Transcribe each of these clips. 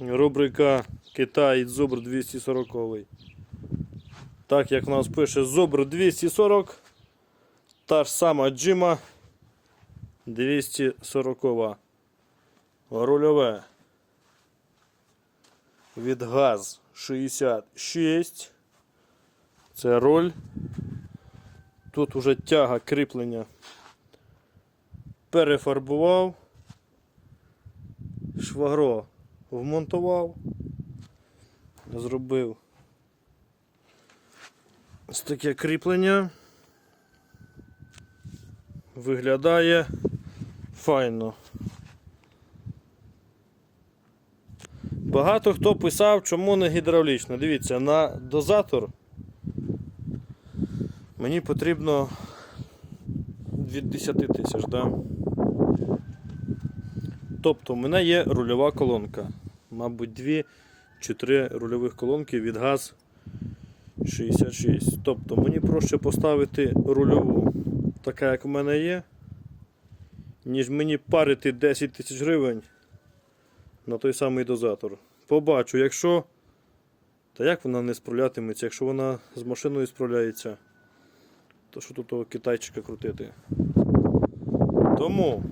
Рубрика Китай Зубр 240. Так як в нас пише Зубр 240, та ж сама Джима 240. Рульове. Від ГАЗ 66. Це роль. Тут уже тяга кріплення. Перефарбував. Швагро вмонтував. Зробив ось таке кріплення. Виглядає файно. Багато хто писав, чому не гідравлічно. Дивіться, на дозатор мені потрібно від 10 тисяч. Да? Тобто в мене є рульова колонка. Мабуть, дві чи три рульових колонки від ГАЗ 66. Тобто мені проще поставити рульову, така як в мене є, ніж мені парити 10 тисяч гривень на той самий дозатор. Побачу, якщо. Та як вона не справлятиметься, якщо вона з машиною справляється, то що тут того китайчика крутити? Тому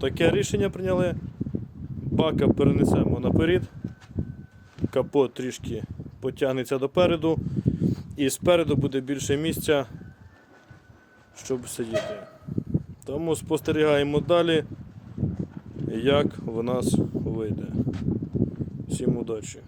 таке рішення прийняли. Бака перенесемо наперед. Капот трішки потягнеться допереду. І спереду буде більше місця, щоб сидіти. Тому спостерігаємо далі, як в нас вийде. Всім удачі!